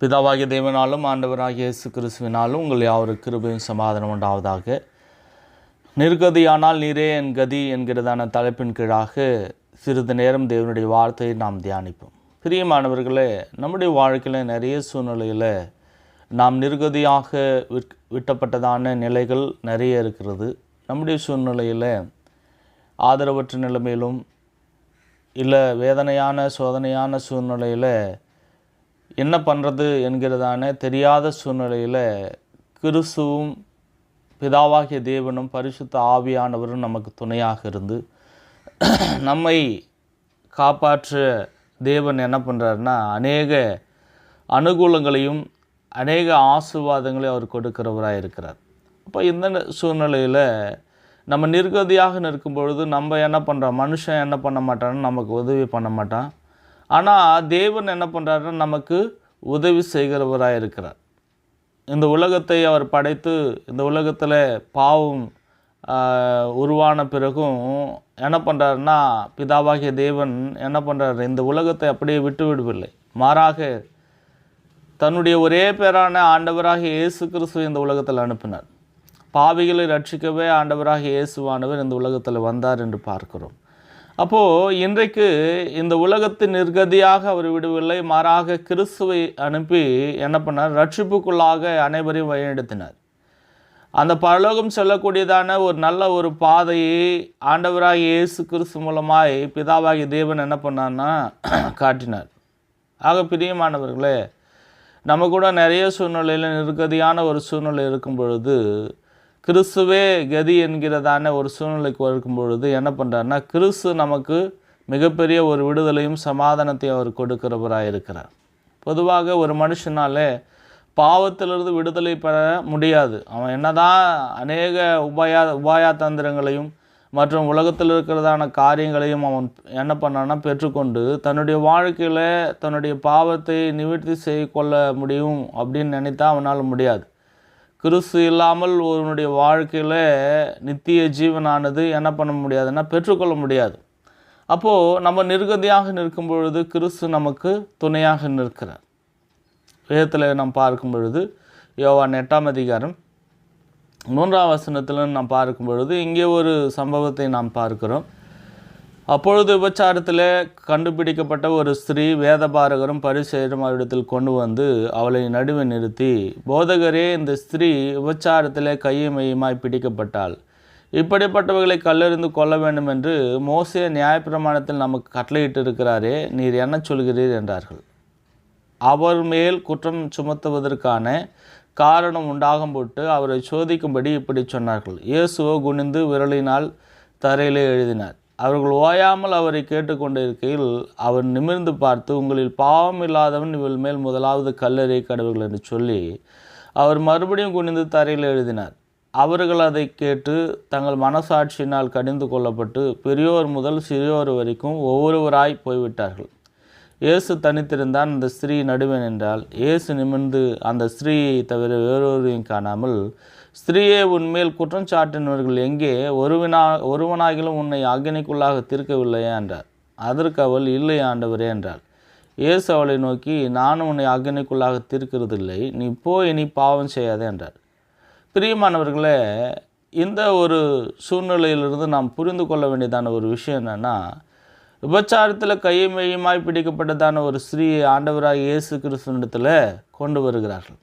பிதாவாகிய தேவனாலும் ஆண்டவராகிய இயேசு கிறிஸ்துவினாலும் உங்கள் யாவருக்கு கிருபையும் சமாதானம் உண்டாவதாக. நிர்கதியானால் நீரே என் கதி என்கிறதான தலைப்பின் கீழாக சிறிது நேரம் தேவனுடைய வார்த்தையை நாம் தியானிப்போம். பிரியமானவர்களே நம்முடைய வாழ்க்கையில் நிறைய சூழ்நிலையில் நாம் நிர்கதியாக விட்டப்பட்டதான நிலைகள் நிறைய இருக்கிறது. நம்முடைய சூழ்நிலையில் ஆதரவற்ற நிலைமையிலும் இல்லை வேதனையான சோதனையான சூழ்நிலையில் என்ன பண்ணுறது என்கிறதான தெரியாத சூழ்நிலையில் கிறிஸ்துவும் பிதாவாகிய தேவனும் பரிசுத்த ஆவியானவரும் நமக்கு துணையாக இருந்து நம்மை காப்பாற்ற தேவன் என்ன பண்ணுறாருன்னா அநேக அனுகூலங்களையும் அநேக ஆசீர்வாதங்களையும் அவர் கொடுக்கிறவராக இருக்கிறார். அப்போ இந்த சூழ்நிலையில் நம்ம நிர்கதியாக நிற்கும் பொழுது நம்ம என்ன பண்ணுறோம் மனுஷன் என்ன பண்ண மாட்டான்னு நமக்கு உதவி பண்ண மாட்டான். ஆனால் தேவன் என்ன பண்ணுறாருன்னா நமக்கு உதவி செய்கிறவராக இருக்கிறார். இந்த உலகத்தை அவர் படைத்து இந்த உலகத்தில் பாவம் உருவான பிறகும் என்ன பண்ணுறாருன்னா பிதாவாகிய தேவன் என்ன பண்ணுறாரு இந்த உலகத்தை அப்படியே விட்டு விடவில்லை. மாறாக தன்னுடைய ஒரே பேரான ஆண்டவராக இயேசு கிறிஸ்து இந்த உலகத்தில் அனுப்பினார். பாவிகளை ரட்சிக்கவே ஆண்டவராக இயேசுவானவர் இந்த உலகத்தில் வந்தார் என்று பார்க்கிறோம். அப்போது இன்றைக்கு இந்த உலகத்தின் நிர்கதியாக அவர் விடவில்லை. மாறாக கிறிஸ்துவை அனுப்பி என்ன பண்ணார்? ரட்சிப்புக்குள்ளாக அனைவரையும் வழிநடத்தினார். அந்த பரலோகம் செல்லக்கூடியதான ஒரு நல்ல ஒரு பாதையை ஆண்டவராக இயேசு கிறிஸ்து மூலமாய் பிதாவாகி தேவன் என்ன பண்ணார்னா காட்டினார். ஆக பிரியமானவர்களே நம்ம கூட நிறைய சூழ்நிலையில் நிர்கதியான ஒரு சூழ்நிலை இருக்கும் பொழுது கிறிஸ்துவே கதி என்கிறதான ஒரு சூழ்நிலைக்கு இருக்கும் பொழுது என்ன பண்ணுறாருன்னா கிறிஸ்து நமக்கு மிகப்பெரிய ஒரு விடுதலையும் சமாதானத்தையும் அவர் கொடுக்கிறவராக இருக்கிறார். பொதுவாக ஒரு மனுஷனாலே பாவத்திலிருந்து விடுதலை பெற முடியாது. அவன் என்னதான் அநேக உபாயா உபாயா தந்திரங்களையும் மற்றும் உலகத்தில் இருக்கிறதான காரியங்களையும் அவன் என்ன பண்ணான்னா பெற்றுக்கொண்டு தன்னுடைய வாழ்க்கையில் தன்னுடைய பாவத்தை நிவர்த்தி செய்து கொள்ள முடியும் அப்படின்னு நினைத்தா அவனால் முடியாது. கிறிஸ்து இல்லாமல் ஒருவனுடைய வாழ்க்கையில் நித்திய ஜீவனானது என்ன பண்ண முடியாதுன்னா பெற்றுக்கொள்ள முடியாது. அப்போது நம்ம நிர்கதியாக நிற்கும் பொழுது கிறிஸ்து நமக்கு துணையாக நிற்கிறார். வேதத்தில் நாம் பார்க்கும் பொழுது யோவான் எட்டாம் அதிகாரம் மூன்றாம் வசனத்தில் நாம் பார்க்கும் பொழுது இங்கே ஒரு சம்பவத்தை நாம் பார்க்கிறோம். அப்பொழுது விபச்சாரத்தில் கண்டுபிடிக்கப்பட்ட ஒரு ஸ்திரீ வேதபாரகரும் பரிசெயரும் அவரிடத்தில் கொண்டு வந்து அவளை நடுவே நிறுத்தி போதகரே இந்த ஸ்திரீ விபச்சாரத்திலே கையுமையுமாய் பிடிக்கப்பட்டாள். இப்படிப்பட்டவர்களை கல்லெறிந்து கொள்ள வேண்டும் என்று மோசிய நியாயப்பிரமாணத்தில் நமக்கு கட்டளையிட்டு இருக்கிறாரே நீர் என்ன சொல்கிறீர்? என்றார்கள். அவர் மேல் குற்றம் சுமத்துவதற்கான காரணம் உண்டாகும் போட்டு அவரை சோதிக்கும்படி இப்படி சொன்னார்கள். இயேசுவோ குனிந்து விரலினால் தரையிலே எழுதினார். அவர்கள் ஓயாமல் அவரை கேட்டுக்கொண்டிருக்கையில் அவர் நிமிர்ந்து பார்த்து உங்களில் பாவம் இல்லாதவன் இவள் மேல் முதலாவது கல்லறை கடவுள் என்று சொல்லி அவர் மறுபடியும் குனிந்து தரையில் எழுதினார். அவர்கள் அதை கேட்டு தங்கள் மனசாட்சியினால் கடிந்து கொள்ளப்பட்டு பெரியோர் முதல் சிறியோர் வரைக்கும் ஒவ்வொருவராய் போய்விட்டார்கள். இயேசு தனித்திருந்தான் அந்த ஸ்திரீ நடுவே நின்றால் இயேசு நிமிர்ந்து அந்த ஸ்திரீயை தவிர வேறொருவரையும் காணாமல் ஸ்திரீயே உன்மேல் குற்றம் சாட்டினவர்கள் எங்கே? ஒருவனா ஒருவனாகிலும் உன்னை அக்னிக்குள்ளாக தீர்க்கவில்லையா? என்றார். அதற்கு அவள் இல்லை ஆண்டவரே என்றாள். இயேசு அவளை நோக்கி நானும் உன்னை அக்னிக்குள்ளாக தீர்க்கிறதில்லை. நீ போய் நீ பாவம் செய்யாதே என்றார். பிரியமானவர்களே இந்த ஒரு சூழ்நிலையிலிருந்து நாம் புரிந்து கொள்ள வேண்டியதான ஒரு விஷயம் என்னென்னா விபச்சாரத்தில் கையை மெய்யுமாய் பிடிக்கப்பட்டதான ஒரு ஸ்ரீயை ஆண்டவராக இயேசு கிறிஸ்துவனிடத்தில் கொண்டு வருகிறார்கள்.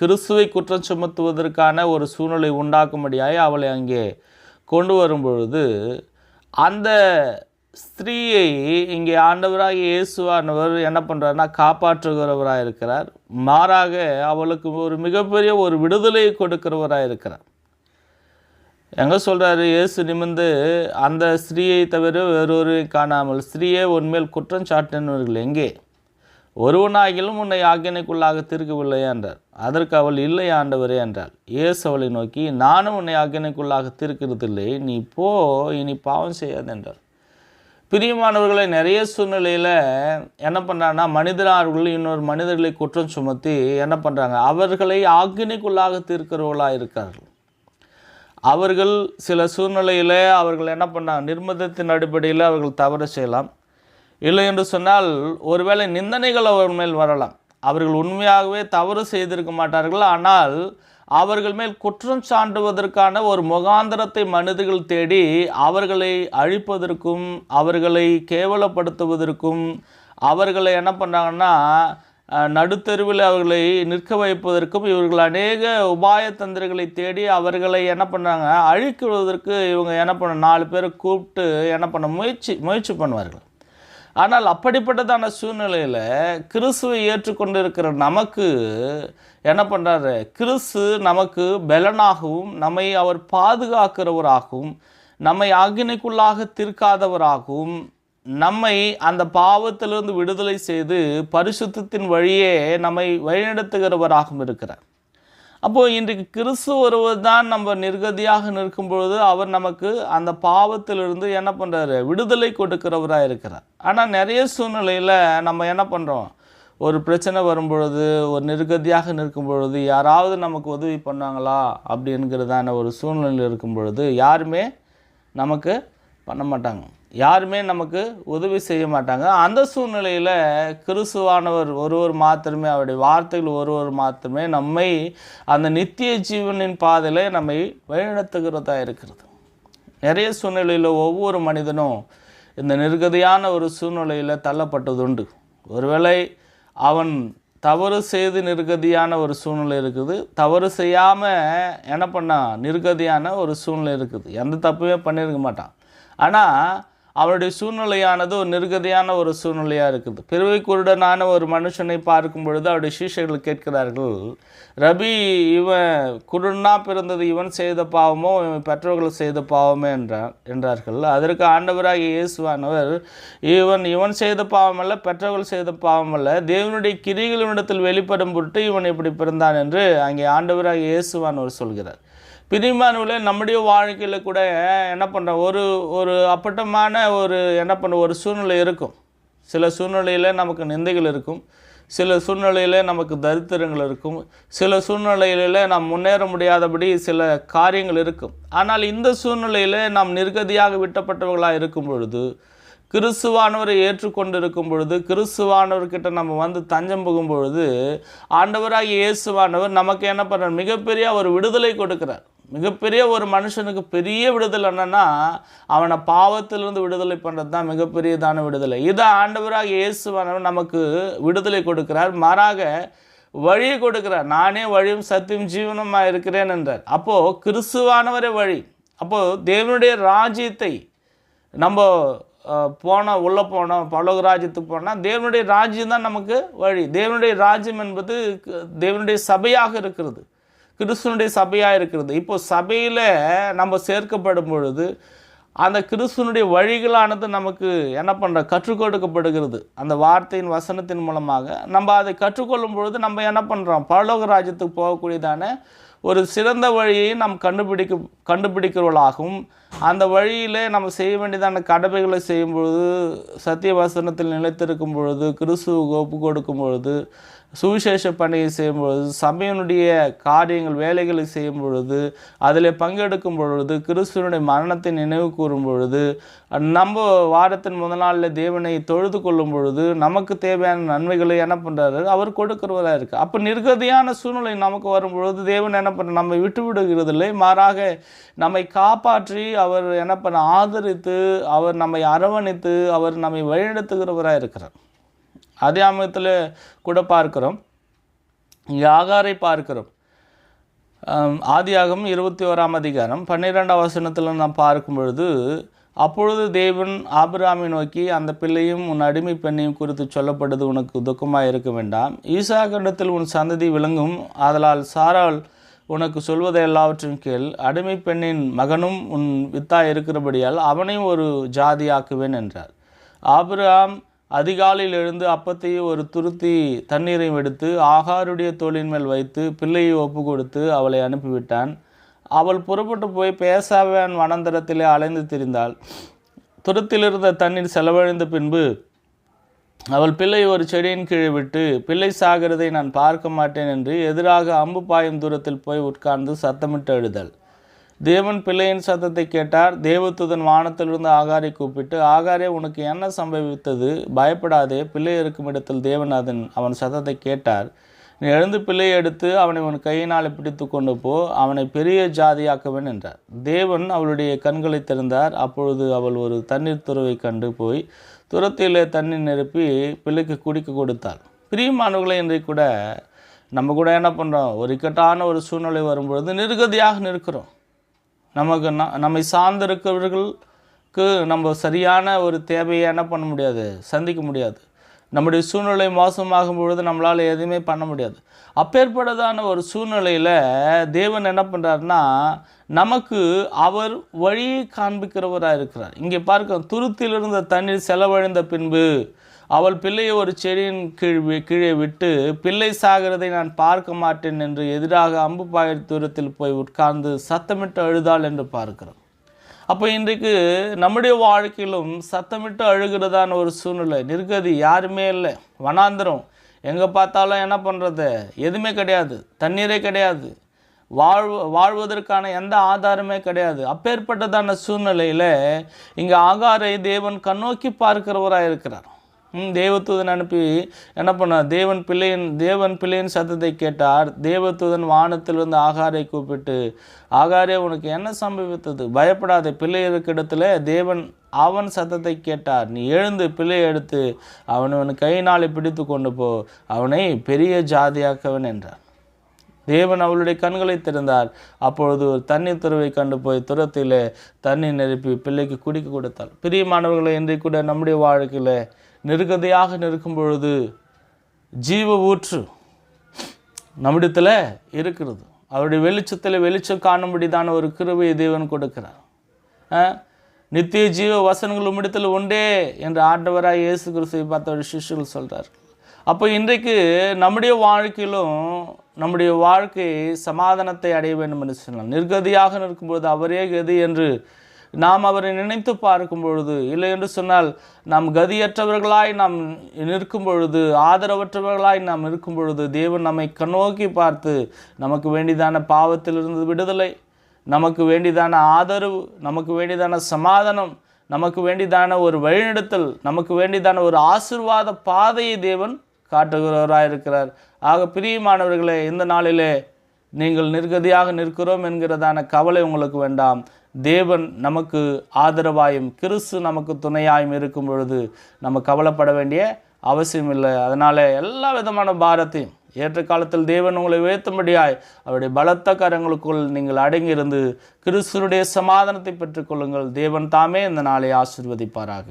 கிறிஸ்துவை குற்றம் சுமத்துவதற்கான ஒரு சூழ்நிலை உண்டாக்கும்படியாய் அவளை அங்கே கொண்டு வரும் பொழுது அந்த ஸ்திரீயை இங்கே ஆண்டவராக இயேசுவானவர் என்ன பண்ணுறாருன்னா காப்பாற்றுகிறவராக இருக்கிறார். மாறாக அவளுக்கு ஒரு மிகப்பெரிய ஒரு விடுதலையை கொடுக்கிறவராக இருக்கிறார். எங்கே சொல்கிறாரு இயேசு நிமிர்ந்து அந்த ஸ்திரீயை தவிர வேறொரு காணாமல் ஸ்திரீயே உன்மேல் குற்றம் சாட்டினவர்கள் எங்கே? ஒருவனாகிலும் உன்னை ஆக்கினைக்குள்ளாக தீர்க்கவில்லையா? என்றார். அதற்கு அவள் இல்லை ஆண்டவரே என்றாள். இயேசு அவளை நோக்கி நானும் உன்னை அக்னிக்குள்ளாக தீர்க்கிறதில்லை நீ போ இனி பாவம் செய்யாது என்றார் பிரியமானவர்களை நிறைய சூழ்நிலையில் என்ன பண்ணுறாங்கன்னா மனிதர்கள் இன்னொரு மனிதர்களை குற்றம் சுமத்தி என்ன பண்ணுறாங்க அவர்களை அக்னிக்குள்ளாக தீர்க்கிறவர்களாக இருக்கார்கள் அவர்கள் சில சூழ்நிலையில் அவர்கள் என்ன பண்ணாங்க நிர்பந்தத்தின் அடிப்படையில் அவர்கள் தவறு செய்யலாம். இல்லை என்று சொன்னால் ஒருவேளை நிந்தனைகள் அவர் மேல் வரலாம். அவர்கள் உண்மையாகவே தவறு செய்திருக்க மாட்டார்கள். ஆனால் அவர்கள் மேல் குற்றம் சாண்டுவதற்கான ஒரு முகாந்திரத்தை மனிதர்கள் தேடி அவர்களை அழிப்பதற்கும் அவர்களை கேவலப்படுத்துவதற்கும் அவர்களை என்ன பண்ணாங்கன்னா நடுத்தருவில் நடுத்தெருவில் அவர்களை நிற்க வைப்பதற்கும் இவர்கள் அநேக உபாய தந்திரங்களை தேடி அவர்களை என்ன பண்ணாங்க அழிக்குவதற்கு இவங்க என்ன பண்ண நாலு பேரை கூப்பிட்டு என்ன பண்ண முயற்சி முயற்சி பண்ணுவார்கள். ஆனால் அப்படிப்பட்டதான சூழ்நிலையில் கிறிஸ்துவை ஏற்றுக்கொண்டிருக்கிற நமக்கு என்ன பண்ணுறாரு கிறிஸ்து நமக்கு பலனாகவும் நம்மை அவர் பாதுகாக்கிறவராகவும் நம்மை அக்னிக்குள்ளாக தீர்க்காதவராகவும் நம்மை அந்த பாவத்திலிருந்து விடுதலை செய்து பரிசுத்தத்தின் வழியே நம்மை வழிநடத்துகிறவராகவும் இருக்கிறார். அப்போது இன்றைக்கு கிறிஸ்து ஒருவர் தான் நம்ம நிர்கதியாக நிற்கும் பொழுது அவர் நமக்கு அந்த பாவத்திலிருந்து என்ன பண்ணுறாரு விடுதலை கொடுக்கிறவராக இருக்கிறார். ஆனால் நிறைய சூழ்நிலையில் நம்ம என்ன பண்ணுறோம் ஒரு பிரச்சனை வரும்பொழுது ஒரு நிர்கதியாக நிற்கும் பொழுது யாராவது நமக்கு உதவி பண்ணாங்களா? அப்படிங்கிறதான ஒரு சூழ்நிலையில் இருக்கும் பொழுது யாருமே நமக்கு பண்ண மாட்டாங்க யாருமே நமக்கு உதவி செய்ய மாட்டாங்க. அந்த சூழ்நிலையில் கிறிஸ்துவானவர் ஒருவர் மாத்திரமே அவருடைய வார்த்தைகள் ஒருவர் மாத்திரமே நம்மை அந்த நித்திய ஜீவனின் பாதையில் நம்மை வழிநடத்துகிறதா இருக்கிறது. நிறைய சூழ்நிலையில் ஒவ்வொரு மனிதனும் இந்த நிர்கதியான ஒரு சூழ்நிலையில் தள்ளப்பட்டதுண்டு. ஒருவேளை அவன் தவறு செய்து நிர்கதியான ஒரு சூழ்நிலை இருக்குது. தவறு செய்யாமல் என்ன பண்ணான் நிர்கதியான ஒரு சூழ்நிலை இருக்குது. எந்த தப்புமே பண்ணியிருக்க மாட்டான். ஆனால் அவனுடைய சூழ்நிலையானது ஒரு நிர்கதியான ஒரு சூழ்நிலையாக இருக்குது. பிறவை குருடனான ஒரு மனுஷனை பார்க்கும் பொழுது அவருடைய சீஷர்கள் கேட்கிறார்கள் ரபி இவன் குருடனா பிறந்தது இவன் செய்த பாவமோ இவன் பெற்றோர்கள் செய்த பாவமே என்றான் என்றார்கள். அதற்கு ஆண்டவராக இயேசுவானவர் இவன் இவன் செய்த பாவமல்ல பெற்றோர்கள் செய்த பாவமல்ல தேவனுடைய கிரிகளினிடத்தில் வெளிப்படும் பொருட்டு இவன் இப்படி பிறந்தான் என்று அங்கே ஆண்டவராக இயேசுவானவர் சொல்கிறார். பிரிமானவில் நம்முடைய வாழ்க்கையில் கூட என்ன பண்ணுற ஒரு ஒரு அப்பட்டமான ஒரு என்ன பண்ண ஒரு சூழ்நிலை இருக்கும். சில சூழ்நிலையில் நமக்கு நிந்தைகள் இருக்கும். சில சூழ்நிலையில் நமக்கு தரித்திரங்கள் இருக்கும். சில சூழ்நிலையில் நாம் முன்னேற முடியாதபடி சில காரியங்கள் இருக்கும். ஆனால் இந்த சூழ்நிலையில் நாம் நிர்கதியாக விட்டப்பட்டவர்களாக இருக்கும் பொழுது கிறிஸ்துவானவரை ஏற்றுக்கொண்டிருக்கும் பொழுது கிறிஸ்துவானவர்கிட்ட நம்ம வந்து தஞ்சம் புகும் பொழுது ஆண்டவராகிய இயேசுவானவர் நமக்கு என்ன பண்ணுறார் மிகப்பெரிய ஒரு விடுதலை கொடுக்கிறார். மிகப்பெரிய ஒரு மனுஷனுக்கு பெரிய விடுதலை என்னென்னா அவனை பாவத்திலிருந்து விடுதலை பண்ணுறது தான் மிகப்பெரியதான விடுதலை. இதை ஆண்டவராக இயேசுவானவர் நமக்கு விடுதலை கொடுக்கிறார். மாறாக வழி கொடுக்கிறார். நானே வழியும் சத்தியம் ஜீவனமாக இருக்கிறேன் என்றார். அப்போது கிறிஸ்துவானவரே வழி. அப்போது தேவனுடைய ராஜ்யத்தை நம்ம போனால் உள்ளே போனோம் பரலோக ராஜ்யத்துக்கு போனால் தேவனுடைய ராஜ்யம் தான் நமக்கு வழி. தேவனுடைய ராஜ்யம் என்பது க- தேவனுடைய சபையாக இருக்கிறது. கிறிஸ்துவனுடைய சபையாக இருக்கிறது. இப்போ சபையில் நம்ம சேர்க்கப்படும் பொழுது அந்த கிறிஸ்துவனுடைய வழிகளானது நமக்கு என்ன பண்ணுற கற்றுக் கொடுக்கப்படுகிறது. அந்த வார்த்தையின் வசனத்தின் மூலமாக நம்ம அதை கற்றுக்கொள்ளும் பொழுது நம்ம என்ன பண்ணுறோம் பரலோக ராஜ்யத்துக்கு போகக்கூடியதான ஒரு சிறந்த வழியை நாம் கண்டுபிடிக்க கண்டுபிடிக்கிறவர்களாகவும் அந்த வழியிலே நம்ம செய்ய வேண்டியதான கடமைகளை செய்யும் பொழுது சத்தியவசனத்தில் நிலைத்திருக்கும் பொழுது கிறிஸ்துவுக்கு ஒப்பு கொடுக்கும் பொழுது சுவிசேஷ பணியை செய்யும் பொழுது சபையினுடைய காரியங்கள் வேலைகளை செய்யும் பொழுது அதில் பங்கெடுக்கும் பொழுது கிறிஸ்துவனுடைய மரணத்தை நினைவு கூறும் பொழுது நம்ம வாரத்தின் முதல் நாளில் தேவனை தொழுது கொள்ளும் பொழுது நமக்கு தேவையான நன்மைகளை என்ன பண்ணுறாரு அவர் கொடுக்கிறவராக இருக்குது அப்போ நிர்கதியான சூழ்நிலை நமக்கு வரும் பொழுது தேவன் என்ன பண்ண நம்மை விட்டு விடுகிறதில்லை. மாறாக நம்மை காப்பாற்றி அவர் என்ன பண்ண ஆதரித்து அவர் நம்மை அரவணைத்து அவர் நம்மை வழிநடத்துகிறவராக இருக்கிறார். அதே கூட பார்க்கிறோம். இங்கே ஆகாரை பார்க்கிறோம். ஆதியாகம் இருபத்தி ஓராம் அதிகாரம் பன்னிரெண்டாம் வசனத்தில் நாம் பார்க்கும் பொழுது அப்பொழுது தேவன் ஆபிராமை நோக்கி அந்த பிள்ளையும் உன் அடிமை பெண்ணையும் குறித்து சொல்லப்படுது உனக்கு துக்கமாக இருக்க வேண்டாம் ஈசாக்கண்டத்தில் உன் சந்ததி விளங்கும். ஆதலால் சாரால் உனக்கு சொல்வதை எல்லாவற்றையும் கேள். அடிமை பெண்ணின் மகனும் உன் வித்தாய் இருக்கிறபடியால் அவனையும் ஒரு ஜாதியாக்குவேன் என்றார். ஆபிராம் அதிகாலையில் எழுந்து அப்பத்தையும் ஒரு துருத்தி தண்ணீரையும் எடுத்து ஆகாருடைய தோளின் மேல் வைத்து பிள்ளையை ஒப்பு கொடுத்து அவளை அனுப்பிவிட்டான். அவள் புறப்பட்டு போய் பேசாவன் வனந்தரத்திலே அலைந்து திரிந்தாள். துரத்திலிருந்த தண்ணீர் செலவழிந்த பின்பு அவள் பிள்ளை ஒரு செடியின் கீழே விட்டு பிள்ளை சாகிறதை நான் பார்க்க மாட்டேன் என்று எதிராக அம்பு பாயும் தூரத்தில் போய் உட்கார்ந்து சத்தமிட்டு எழுதல் தேவன் பிள்ளையின் சத்தத்தை கேட்டார். தேவத்துதன் வானத்திலிருந்து ஆகாரை கூப்பிட்டு ஆகாரே உனக்கு என்ன சம்பவித்தது? பயப்படாதே பிள்ளை இருக்கும் இடத்தில் தேவன் அதன் அவன் சத்தத்தை கேட்டார். நீ எழுந்து பிள்ளையை எடுத்து அவனை உன் கையினால் பிடித்து கொண்டு போ அவனை பெரிய ஜாதியாக்குவேன் என்றார். தேவன் அவளுடைய கண்களை திறந்தார். அப்பொழுது அவள் ஒரு தண்ணீர் துறவை கண்டு போய் துரத்திலே தண்ணீர் நிரப்பி பிள்ளைக்கு குடிக்க கொடுத்தாள். பிரியமானவர்களை இன்றைக்கு கூட நம்ம கூட என்ன பண்ணுறோம் ஒரு இக்கட்டான ஒரு சூழ்நிலை வரும்பொழுது நிர்கதியாக நிற்கிறோம். நமக்கு நம்மை சார்ந்திருக்கிறவர்களுக்கு நம்ம சரியான ஒரு தேவையை என்ன பண்ண முடியாது? சந்திக்க முடியாது. நம்முடைய சூழ்நிலை மோசமாகும் பொழுது நம்மளால் எதுவுமே பண்ண முடியாது. அப்பேற்பட்டதான ஒரு சூழ்நிலையில் தேவன் என்ன பண்ணுறாருன்னா நமக்கு அவர் வழியை காண்பிக்கிறவராக இருக்கிறார். இங்கே பார்க்க துருத்தில் இருந்த தண்ணீர் செலவழிந்த பின்பு அவள் பிள்ளையை ஒரு செடியின் கீழ் வி- கீழே விட்டு பிள்ளை சாகிறதை நான் பார்க்க மாட்டேன் என்று எதிராக அம்பு தூரத்தில் போய் உட்கார்ந்து சத்தமிட்டு அழுதாள் என்று பார்க்கிறோம். அப்போ இன்றைக்கு நம்முடைய வாழ்க்கையிலும் சத்தமிட்டு அழுகிறதான ஒரு சூழ்நிலை. நிர்கதி யாருமே இல்லை. வனாந்திரம். எங்கே பார்த்தாலும் என்ன பண்ணுறது எதுவுமே கிடையாது. தண்ணீரே கிடையாது. வாழ்வு வாழ்வதற்கான எந்த ஆதாரமே கிடையாது. அப்பேற்பட்டதான சூழ்நிலையில் இங்கே ஆகாரை தேவன் கண்ணோக்கி பார்க்கிறவராக இருக்கிறார் தேவதூதன் அனுப்பி என்ன பண்ணார் தேவன் பிள்ளையின் தேவன் பிள்ளையின் சத்தத்தை கேட்டார். தேவதூதன் வானத்திலிருந்து ஆகாரை கூப்பிட்டு ஆகாரே உனக்கு என்ன சம்பவித்தது? பயப்படாத பிள்ளை இருக்க இடத்துல தேவன் அவன் சத்தத்தை கேட்டார். நீ எழுந்து பிள்ளையை எடுத்து அவன் கை கையினாலே பிடித்து கொண்டு போ. அவனை பெரிய ஜாதியாக்கவன் என்றார். தேவன் அவளுடைய கண்களை திறந்தார். அப்பொழுது ஒரு தண்ணீர் துறவை கண்டு போய் துரத்தில் தண்ணி நிரப்பி பிள்ளைக்கு குடிக்க கொடுத்தாள். பிரியமானவர்களை இன்றைக்கு கூட நம்முடைய வாழ்க்கையில் நெருக்கதையாக நிற்கும் பொழுது ஜீவ ஊற்று நம்மிடத்தில் இருக்கிறது. அவருடைய வெளிச்சத்தில் வெளிச்சம் காணும்படிதான ஒரு கிருபையை தேவன் கொடுக்கிறார். நித்திய ஜீவ வசனங்கள் உம்மிடத்தில் உண்டே என்று ஆண்டவராக இயேசு கிறிஸ்துவை பார்த்த ஒரு சிஷ்யர்கள் சொல்கிறார் அப்போ இன்றைக்கு நம்முடைய வாழ்க்கையிலும் நம்முடைய வாழ்க்கை சமாதானத்தை அடைய வேண்டும் என்று சொன்னால் நிர்கதியாக நிற்கும்போது அவரே கதி என்று நாம் அவரை நினைத்து பார்க்கும் பொழுது இல்லை என்று சொன்னால் நாம் கதியற்றவர்களாய் நாம் நிற்கும் பொழுது ஆதரவற்றவர்களாய் நாம் இருக்கும் பொழுது தேவன் நம்மை கண்ணோக்கி பார்த்து நமக்கு வேண்டியதான பாவத்திலிருந்து விடுதலை நமக்கு வேண்டியதான ஆதரவு நமக்கு வேண்டியதான சமாதானம் நமக்கு வேண்டியதான ஒரு வழிநடத்தல் நமக்கு வேண்டியதான ஒரு ஆசிர்வாத பாதையை தேவன் காட்டுகிறவராக இருக்கிறார் ஆக பிரியமானவர்களே இந்த நாளிலே நீங்கள் நிர்கதியாக நிற்கிறோம் என்கிறதான கவலை உங்களுக்கு வேண்டாம். தேவன் நமக்கு ஆதரவாயும் கிறிஸ்து நமக்கு துணையாயும் இருக்கும் பொழுது நம்ம கவலைப்பட வேண்டிய அவசியம் இல்லை அதனால் எல்லா விதமான பாரத்தையும் ஏற்ற காலத்தில் தேவன் உங்களை உயர்த்தும்படியாய் அவருடைய பலத்த கரங்களுக்குள் நீங்கள் அடங்கியிருந்து கிறிஸ்துனுடைய சமாதானத்தை பெற்றுக்கொள்ளுங்கள் தேவன் தாமே இந்த நாளை ஆசிர்வதிப்பாராக.